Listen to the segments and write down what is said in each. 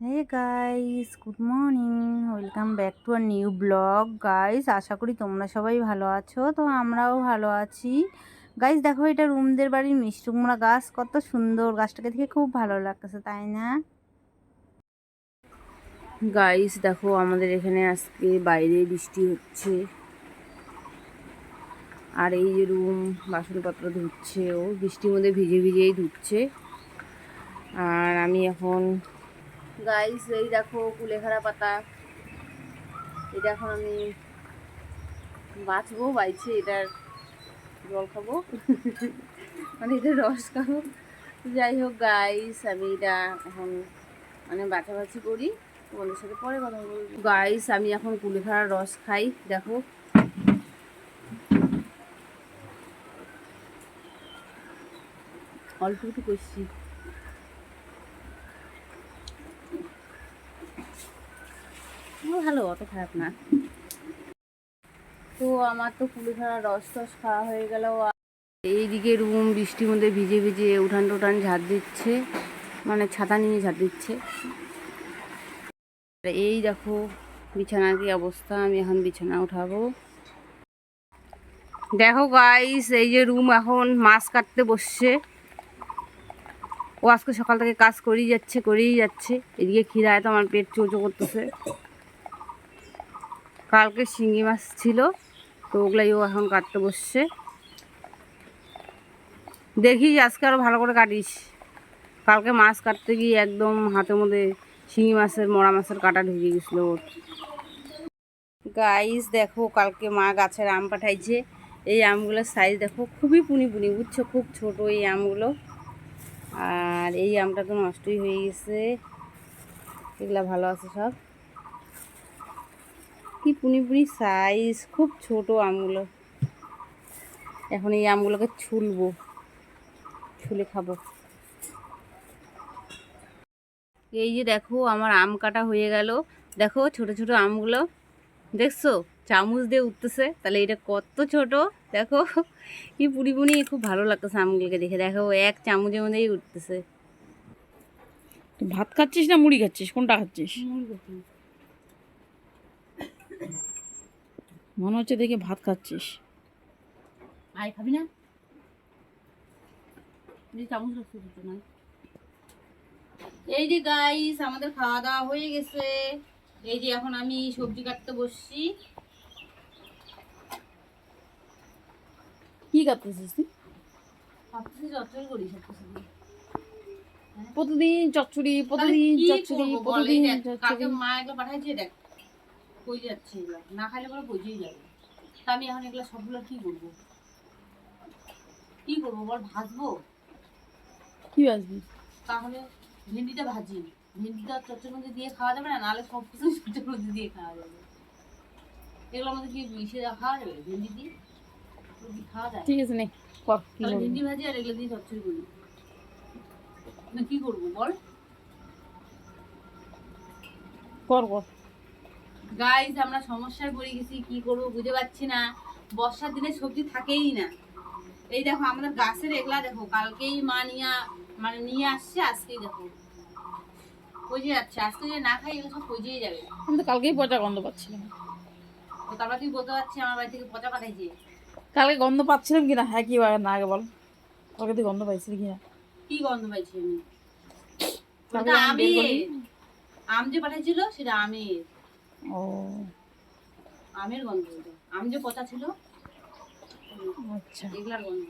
Hey guys good morning welcome back to our new blog guys আশা করি তোমরা সবাই ভালো আছো, তো আমরাও ভালো আছি। গাইস দেখো এটা রুমদের বাড়ির মিষ্টি কুমড়া গাছ, কত সুন্দর। গাছটাকে দেখে খুব ভালো লাগতেছে, তাই না? গাইস দেখো আমাদের এখানে আজকে বাইরে বৃষ্টি হচ্ছে। আর এই যে রুম, বাসনপত্র ধুচ্ছে ও। বৃষ্টির মধ্যে ভিজে ভিজেই ধুচ্ছে। আর আমি এখন গাইস এই দেখো কুলেখাড়া পাতা। এটা এখন আমি বাঁচবো, বাইছে, এটার জল খাব। মানে এটা রস খাব। যাই হোক গাইস আমি এটা এখন মানে বাছাবাছি করি। তোমাদের সাথে পরে কথা বলব। গাইস আমি এখন কুলেখাড়ার রস খাই, দেখো। অল্প একটু করছি ভালো, অত খারাপ না। তো আমার তো কুলেখাড়া রস টস খাওয়া হয়ে গেল। এইদিকে রুম বৃষ্টির মধ্যে ভিজে ভিজে উঠান টুঠান ঝাড় দিচ্ছে মানে ছাতা নিয়ে ঝাড় দিচ্ছে। এই দেখো, বিছানার কি অবস্থা, আমি এখন বিছানা উঠাবো। দেখো গাইস এই যে রুম এখন মাছ কাটতে বসছে। ও আজকে সকাল থেকে কাজ করেই যাচ্ছে করেই যাচ্ছে। এদিকে খিরায় তো আমার পেট চোচো করতেছে। কালকে শিঙি মাছ ছিল, তো ওগুলাই ও এখন কাটতে বসছে। দেখিস আজকে আরও ভালো করে কাটিস। কালকে মাছ কাটতে গিয়ে একদম হাতের মধ্যে শিঙি মাছের, মরা মাছের কাটা ঢুকে গেছিল ওর। গাইস দেখো কালকে মা গাছের আম পাঠাইছে। এই আমগুলোর সাইজ দেখো খুবই পুনি পুনি বুঝছ? খুব ছোট এই আমগুলো। আর এই আমটা তো নষ্টই হয়ে গেছে। এগুলা ভালো আছে সব। কি পুনি পুনি সাইজ খুব ছোট আমগুলো। এখন এই আমগুলোকে ছুলবো। ছুলে খাব। এই যে দেখো আমার আম কাটা হয়ে গেল। দেখো ছোট ছোট আমগুলো। দেখছ? চামচ দিয়ে উঠতেছে। তাহলে এটা কত ছোট? দেখো। কি পুরি পুনি খুব ভালো লাগতেছে আমগুলোকে দেখে। দেখো এক চামচের মধ্যেই উঠতেছে। ভাত খাচ্ছিস না মুড়ি খাচ্ছিস? কোনটা খাচ্ছিস? মনে হচ্ছে দেখে ভাত খাচ্ছিস। আয় খাবি না? এই যে গাইস আমাদের খাওয়া দাওয়া হয়ে গেছে। এই যে এখন আমি সবজি কাটতে বসছি। কি কাটতেছিস তুই? ভাবতেছি চচ্চড়ি করি সব কিছু প্রতিদিন চচ্চড়ি প্রতিদিন চচ্চড়ি প্রতিদিন কালকে মা এগুলো পাঠাইছে দেখ। কই যাচ্ছে এগুলো না খাইলে পরে বুঝেই যাবে। তা আমি এখন এগুলো সবগুলো কি করব? কি করব বল ভাজবো? কি আসবি তাহলে ভেন্ডিটা ভাজি। ভেন্ডিটা চচ্চড়ির মধ্যে দিয়ে খাওয়া যাবে না? নাহলে সব কিছু চচ্চড়ির মধ্যে দিয়ে খাওয়া যাবে। এগুলোর মধ্যে কি মিশে খাওয়া যাবে? ভেন্ডি দিয়ে? খাওয়া যায়? ঠিক আছে নে ভেন্ডি ভাজি আর এগুলো দিয়ে চচ্চড়ি করি। না কি করব বল? কর কর। গাইজ আমরা সমস্যায় পড়ে গেছি কি করব বুঝে পাচ্ছি না। বর্ষার দিনে সবজি থাকেই না। এই দেখো আমাদের গাছের এগুলা দেখো কালকেই মা নিয়ে মানে নিয়ে আসছে আজকেই দেখো। পচে যাচ্ছে আজকে যদি না খাই এগুলো সব পচেই যাবে। আমি তো কালকেই পচা গন্ধ পাচ্ছিলাম। তো তারপর তুই বলতে পারছি আমার বাড়ি থেকে পচা পাঠাইছে। কালকে গন্ধ পাচ্ছিলাম কিনা? হ্যাঁ কি না আগে বল। কালকে তুই গন্ধ পাইছিলি কিনা? কি গন্ধ পাইছি আমি? আমি। আম যে পাঠাইছিল সেটা আমের। ও। আমের গন্ধ আম যে পচা ছিল? আচ্ছা। এগুলার গন্ধ।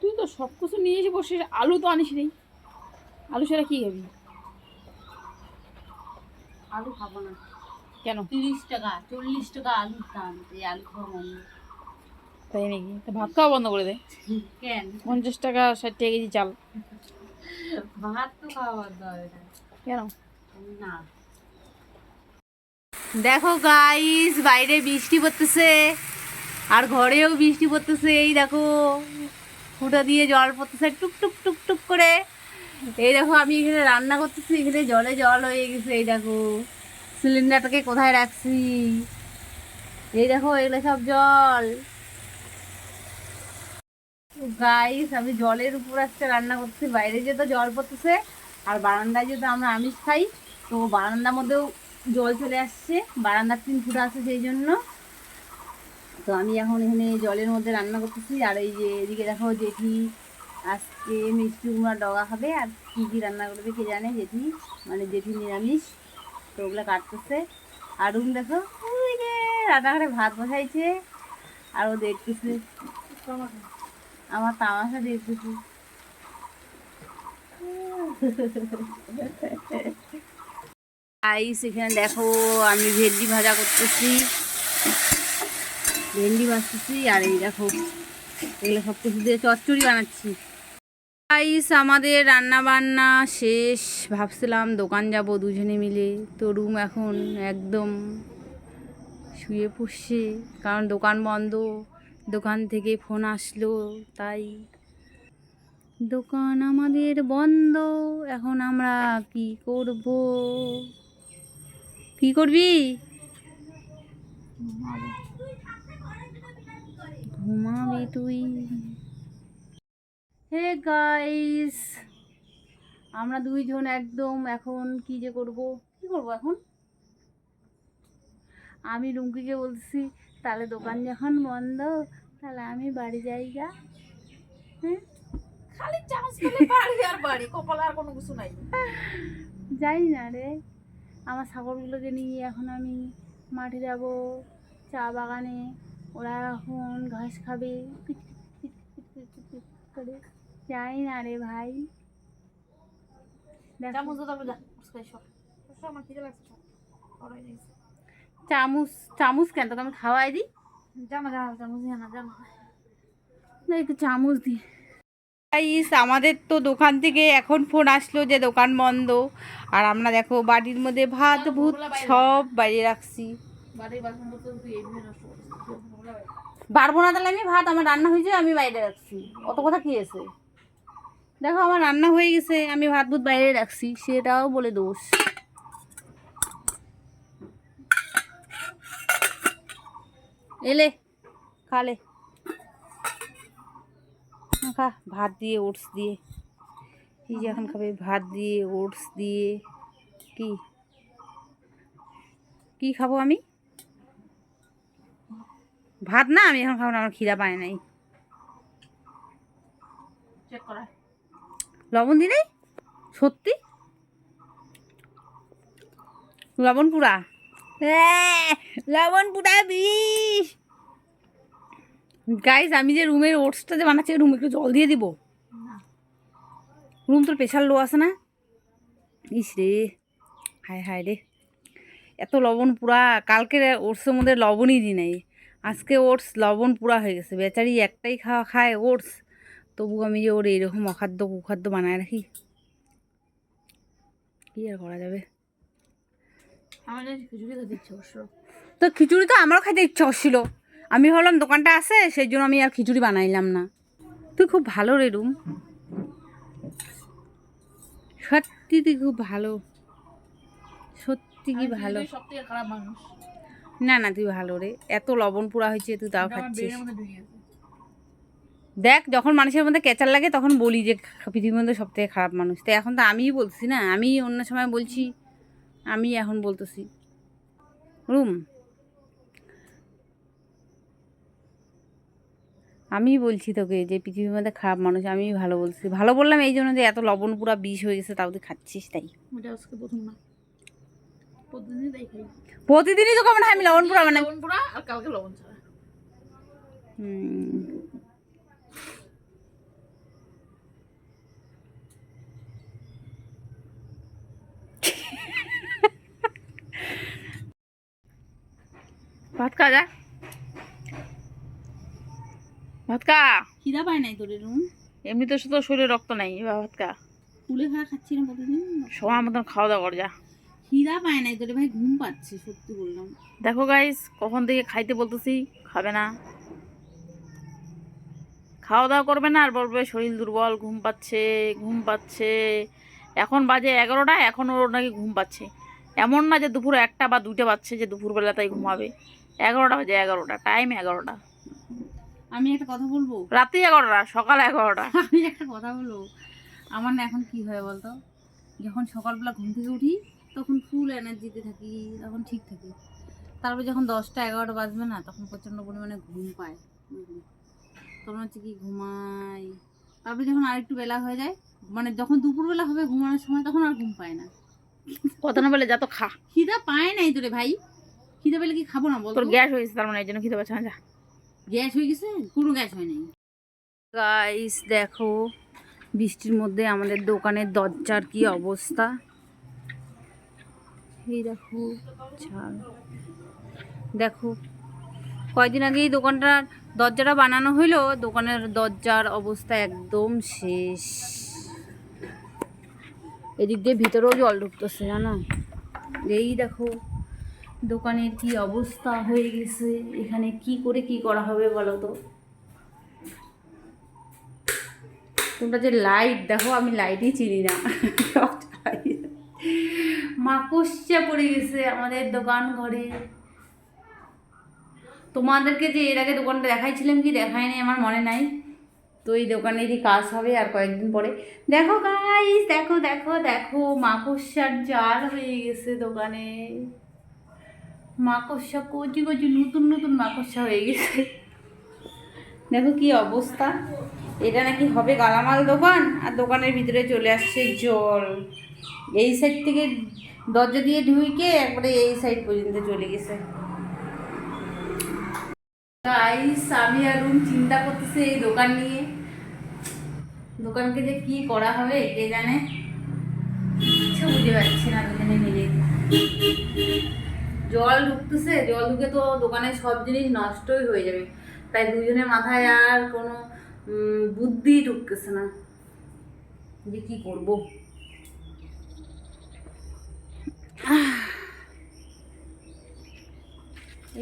তুই তো সব কিছু নিয়ে এসে বসে আলু তো আনিস নেই আলু ছাড়া কি খাবি? আলু খাব না। কেন? তিরিশ টাকা চল্লিশ টাকা আলুর দাম। এই আলু খাওয়া তাই নাকি? তা ভাত খাওয়া বন্ধ করে দে। কেন? পঞ্চাশ টাকা ষাট টাকা কেজি চাল। ভাত তো খাওয়া বন্ধ হবে না কেন? না। দেখো গাইস বাইরে বৃষ্টি পড়তেছে। আর ঘরেও বৃষ্টি পড়তেছে। এই দেখো ফুটা দিয়ে জল পড়তেছে। টুক টুক টুক টুক করে। এই দেখো আমি এখানে রান্না করতেছি। এখানে জলে জল হয়ে গেছে। এই দেখো সিলিন্ডারটাকে কোথায় রাখছি? এই দেখো এগুলো সব জল। গাইস আমি জলের উপর আজকে রান্না করতেছি বাইরে যেহেতু জল পড়তেছে, আর বারান্দায় যেহেতু আমরা আমিষ খাই, তো বারান্দার মধ্যেও জল চলে আসছে, বারান্দার তিন ফুট আছে সেই জন্য। তো আমি এখন এখানে জলের মধ্যে রান্না করতেছি, আর এই যে এদিকে দেখো জেঠি আজকে মিষ্টি কুমড়া ডগা খাবে, আর কী কী রান্না করবে কে জানে জেঠি মানে জেঠি নিরামিষ, তো ওগুলো কাটতেছে। আর রুম দেখো রান্নাঘরে ভাত বসাইছে, আর ও দেখতেছে আমার তামাশা দেখতেছি আইস এখানে দেখো, আমি ভেন্ডি ভাজা করতেছি। ভেন্ডি ভাজতেছি, আর এই দেখো, এগুলো সব কিছু দিয়ে চচ্চড়ি বানাচ্ছি। আইস আমাদের রান্না বান্না শেষ। ভাবছিলাম দোকান যাব দুজনে মিলে। তো রুম এখন একদম শুয়ে পড়ছে, কারণ দোকান বন্ধ। দোকান থেকে ফোন আসলো, তাই। দোকান আমাদের বন্ধ, এখন আমরা কি করব? কি করবি? ঘুমাবি তুই। হে গাইস আমরা দুইজন একদম এখন কি যে করব? কি করব এখন? আমি রুমকিকে বলছি তাহলে দোকান যখন বন্ধ তাহলে আমি বাড়ি যাই গা। হ্যাঁ? খালি চান্স পেলে বাড়ি আর বাড়ি কপালে আর কোনো কিছু নাই। যাই না রে। আমার ছাগলগুলোকে নিয়ে এখন আমি মাঠে যাব চা বাগানে। ওরা এখন ঘাস খাবে। করে। যাই না রে ভাই। দেখো, চামচ চামচ কেন তোকে আমি খাওয়াই দিই? চামচ জানা জানা না একটু চামচ দি গাইস আমাদের তো দোকান থেকে এখন ফোন আসলো যে দোকান বন্ধ। আর আমরা দেখো বাড়ির মধ্যে ভাত ভূত সব বাইরে রাখছি। পারব না তাহলে আমি ভাত আমার রান্না হয়েছে আমি বাইরে রাখছি। অত কথা কি আছে? দেখো আমার রান্না হয়ে গেছে আমি ভাত ভূত বাইরে রাখছি সেটাও বলে দোষ। এলে খালে খা ভাত দিয়ে ওটস দিয়ে। এই যে এখন খাবে ভাত দিয়ে ওটস দিয়ে কি? কি খাব আমি? ভাত না আমি এখন খাব না আমার খিদা পায় নাই। লবণ দিলে সত্যি? লবণ পুরা? আহ, লবণ পুরা বিষ। গাইজ আমি যে রুমের ওটসটা যে বানাচ্ছি রুমে একটু জল দিয়ে দিব। রুম তোর প্রেশার লো আছে না? ইস রে হায় হায় রে। এত লবণ পুরা কালকের ওটসের মধ্যে লবণই দিই নাই। আজকে ওটস লবণ পুরা হয়ে গেছে। বেচারি একটাই খাওয়া খায় ওটস তবু আমি যে ওর এরকম অখাদ্য কুখাদ্য বানায় রাখি। কি আর করা যাবে? তো খিচুড়ি তো আমারও খাইতে ইচ্ছা হচ্ছিল আমি ভাবলাম দোকানটা আছে সেই জন্য আমি আর খিচুড়ি বানাইলাম না। তুই খুব ভালো রে রুম। সত্যি তুই খুব ভালো। সত্যি কি ভালো? না না তুই ভালো রে। এত লবণ পোড়া হয়েছে তুই তাও খাচ্ছিস। দেখ যখন মানুষের মধ্যে কেচার লাগে তখন বলি যে পৃথিবীর মধ্যে সব থেকে খারাপ মানুষ। তো এখন তো আমিই বলছি না আমি অন্য সময় বলছি আমি এখন বলতেছি। রুম আমি বলছি তোকে যে পৃথিবীর মধ্যে খারাপ মানুষ আমি ভালো বলছি। ভালো বললাম এই জন্য যে এত লবণ পুরা বিষ হয়ে গেছে তাও তুই খাচ্ছিস তাই। প্রতিদিনই তাই খাই। প্রতিদিনই তোকে মনে হয় আমি লবণ পুরা মানে লবণ কালকে লবণ ছাড়া। ভাত খা যা। ভাত খা খিদা পায় নাই তোর রুম? এমনি তো শুধু শরীরে রক্ত নাই এবার ভাত খা কুলে খাওয়া খাচ্ছি না প্রতিদিন সময় মতন খাওয়া দাওয়া কর যা। খিদা পায় নাই তোরে ভাই ঘুম পাচ্ছে সত্যি বললাম। দেখো গাইস কখন থেকে খাইতে বলতেছি খাবে না। খাওয়া দাওয়া করবে না আর বলবে শরীর দুর্বল ঘুম পাচ্ছে ঘুম পাচ্ছে। এখন বাজে এগারোটা এখন ওর নাকি ঘুম পাচ্ছে। এমন না যে দুপুর একটা বা দুইটা বাজছে যে দুপুরবেলা তাই ঘুমাবে। এগারোটা বাজে এগারোটা টাইম এগারোটা। আমি একটা কথা বলব? রাতে এগারোটা সকাল এগারোটা। আমি একটা কথা বলব। আমার না এখন কি হয় বলতো? যখন সকালবেলা ঘুম থেকে উঠি তখন ফুল এনার্জিতে থাকি তখন ঠিক থাকি। তারপর যখন দশটা এগারোটা বাজবে না তখন প্রচণ্ড পরিমাণে ঘুম পায়। তখন হচ্ছে কি ঘুমাই। তারপরে যখন আরেকটু বেলা হয়ে যায় মানে যখন দুপুরবেলা হবে ঘুমানোর সময় তখন আর ঘুম পায় না। কত না বলে যা তো খা। খিদা পায় নাই তোরে ভাই। খিদা পেলে কি খাব না বল তোর গ্যাস হয়েছে তার মানে এই জন্য খেতে পারছে না যা। গ্যাস হয়ে গেছে? কোনো গ্যাস হয় নাই। গাইস দেখো, বৃষ্টির মধ্যে আমাদের দোকানের দরজার কি অবস্থা। এই দেখো ছাড় দেখো, কয়দিন আগেই দোকানটার দরজাটা বানানো হইল, দোকানের দরজার অবস্থা একদম শেষ। এদিক দিয়ে ভিতরেও জল ঢুকতেছে, জানো? এই দেখো দোকানের কি অবস্থা হয়ে গেছে? এখানে কি করে কি করা হবে বলো তো? তোমরা যে লাইট দেখো আমি লাইটই চিনি না। মাকসা পড়ে গেছে আমাদের দোকান ঘরে। তোমাদেরকে যে এর আগে দোকানটা দেখাইছিলাম কি দেখায়নি আমার মনে নাই। তো এই দোকানেরই কাজ হবে আর কয়েকদিন পরে। দেখো গাইস দেখো দেখো দেখো মাকসার জাল হয়ে গেছে দোকানে। মাকড়সা, কচি কচি, নতুন নতুন মাকড়সা হয়ে গেছে। দেখো কি অবস্থা। এটা নাকি হবে গালামাল দোকান, আর দোকানের ভিতরে চলে আসছে জল। এই সাইড থেকে দরজা দিয়ে ঢুকে একবারে এই সাইড পর্যন্ত চলে গেছে। গাইস আমি আর চিন্তা করতেছে এই দোকান নিয়ে। দোকানকে যে কি করা হবে, কে জানে? কিছু বুঝতে পারছি না, দুজনে মিলে। জল ঢুকতেছে, জল ঢুকে তো দোকানের সব জিনিস নষ্টই হয়ে যাবে। তাই দুজনের মাথায় আর কোনো বুদ্ধি ঢুকতেছে না। যে কি করব?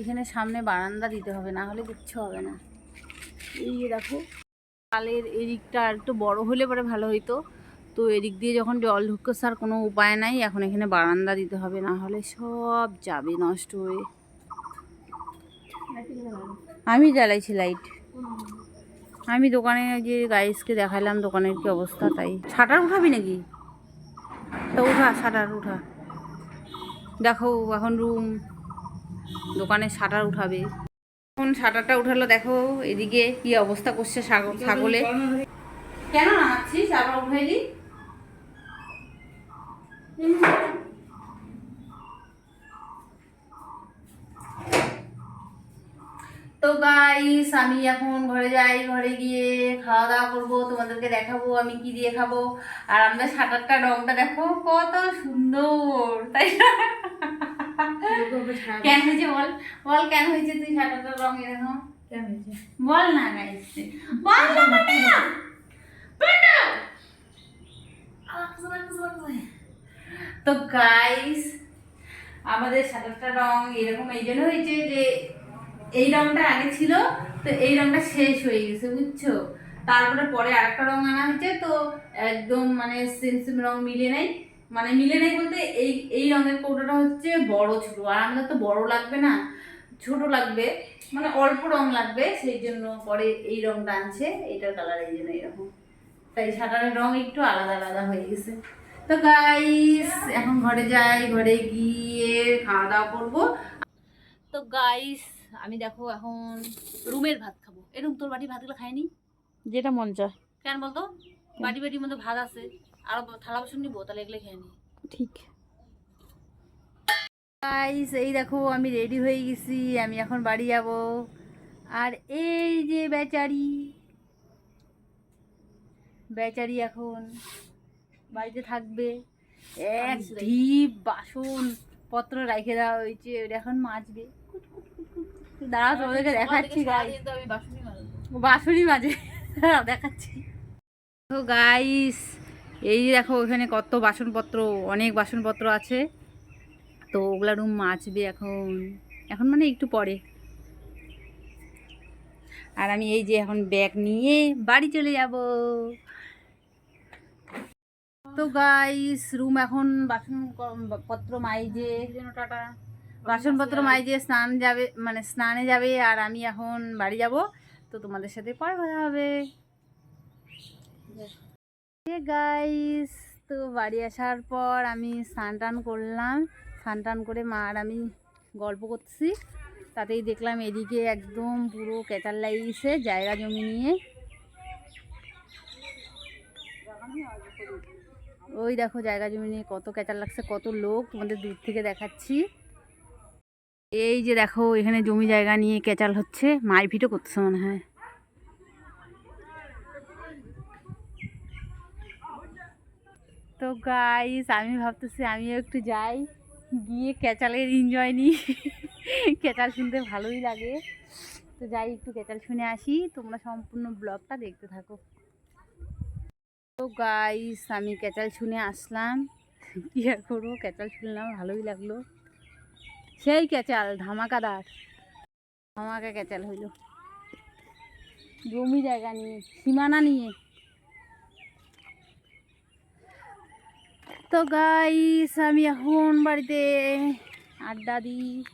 এখানে সামনে বারান্দা দিতে হবে, না হলে কিচ্ছু হবে না। এই দেখো কালের এদিকটা আর একটু বড় হলে পরে ভালো হইতো। তো এদিক দিয়ে যখন জল ঢুকছে আর কোনো উপায় নাই, এখন এখানে বারান্দা দিতে হবে, না হলে সব যাবে নষ্ট হয়ে। আমি জ্বালাইছি লাইট আমি দোকানে যে গাইসকে দেখালাম দোকানের কি অবস্থা তাই। শাটার উঠাবি নাকি? উঠা, শাটার উঠা। দেখো এখন রুম দোকানে শাটার উঠাবে। এখন শাটারটা উঠালো, দেখো এদিকে কি অবস্থা করছে ছাগল। কেন নামাচ্ছিস? আবার উঠাইলি? তো গাইস আমি এখন ঘরে যাই ঘরে গিয়ে খাওয়া দাওয়া করব তোমাদেরকে দেখাবো আমি কি দিয়ে খাব আর আমাদের শাটারটা রংটা দেখো কত সুন্দর তাই না? কেন হয়েছে বল বল কেন হয়েছে তুই শাটারটার রং এরকম বল না গাইস বল না তো গাইস আমাদের শাটারটা রং এরকম এই জন্য হয়েছে যে এই রংটা আগে ছিল, তো এই রংটা শেষ হয়ে গেছে, বুঝছ? তারপরে পরে আরেকটা রং আনা হয়েছে, তো একদম মানে সেম সেম রং মিলে নেই। মানে মিলে নেই বলতে এই এই রঙের কৌটোটা হচ্ছে বড় ছোট, আর আমাদের তো বড় লাগবে না, ছোট লাগবে মানে অল্প রং লাগবে, সেই জন্য পরে এই রংটা আনছে, এইটার কালার এই জন্য এরকম। তাই শাটারের রং একটু আলাদা আলাদা হয়ে গেছে। তো গাইস এখন ঘরে যাই ঘরে গিয়ে খাওয়া দাওয়া করব। তো গাইস আমি দেখো এখন রুমের ভাত খাব। এরকম তোর বাটি ভাতগুলো খাইনি যেটা মন চায়। কেন বলতো? বাটি বাটির মধ্যে ভাত আছে। আর থালা বাসন নিবো তাহলে এগুলো খেয়ে নি। ঠিক। গাইস এই দেখো আমি রেডি হয়ে গেছি আমি এখন বাড়ি যাব। আর এই যে বেচারি। বেচারি এখন বাড়িতে থাকবে। এক ঢিপ বাসন পত্র রেখে দেওয়া হয়েছে এখন মাজবে। দাঁড়াও তোমাদেরকে দেখাচ্ছি বাসনই মাঝে দেখাচ্ছি। তো গাইস এই দেখো ওখানে কত বাসনপত্র অনেক বাসনপত্র আছে। তো ওগুলা রুম মাজবে এখন। এখন মানে একটু পরে। আর আমি এই যে এখন ব্যাগ নিয়ে বাড়ি চলে যাব। তো গাইস রুম এখন বাসন পত্র মাইজে। বাসনপত্র মাইজে স্নান যাবে মানে স্নানে যাবে আর আমি এখন বাড়ি যাব। তো তোমাদের সাথে পরে কথা হবে। গাইস তো বাড়ি আসার পর আমি স্নান টান করলাম। স্নান টান করে মা আর আমি গল্প করছি তাতেই দেখলাম এদিকে একদম পুরো কেটার লাগিয়েছে জায়গা জমি নিয়ে। ওই দেখো জায়গা জমি নিয়ে কত কেচার লাগছে, কত লোক তোমাদের দূর থেকে দেখাচ্ছি। এই যে দেখো, এখানে জমি জায়গা নিয়ে কেচাল হচ্ছে, মারপিটও করছে মনে হয়। তো গাইস আমি ভাবতেছি আমিও একটু যাই, গিয়ে ক্যাচালের এনজয় নিই। ক্যাচাল শুনতে ভালোই লাগে। তো যাই, একটু ক্যাচাল শুনে আসি, তোমরা সম্পূর্ণ ব্লগটা দেখতে থাকো। তো গাইস আমি ক্যাচাল শুনে আসলাম। কী আর করব? ক্যাচাল শুনলাম ভালোই লাগল। সেই ক্যাচাল, ধামাকাদার। ধামাকা ক্যাচাল হইল। জমি জায়গা নিয়ে, সীমানা নিয়ে। তো গাইস আমি এখন বাড়িতে আড্ডা দিই।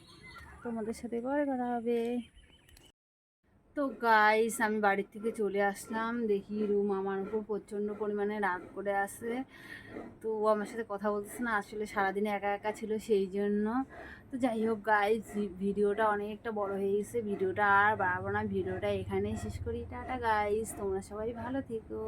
তোমাদের সাথে পরে কথা হবে। তো গাইস আমি বাড়ির থেকে চলে আসলাম। দেখি রুম আমার উপর প্রচণ্ড পরিমাণে রাগ করে আসে তো ও আমার সাথে কথা বলতেছে না, আসলে সারাদিন একা একা ছিল সেই জন্য। তো যাই হোক গাইস ভিডিওটা অনেকটা বড় হয়ে গেছে। ভিডিওটা আর বাড়াবো না, ভিডিওটা এখানেই শেষ করি। টাটা গাইস তোমরা সবাই ভালো থেকো।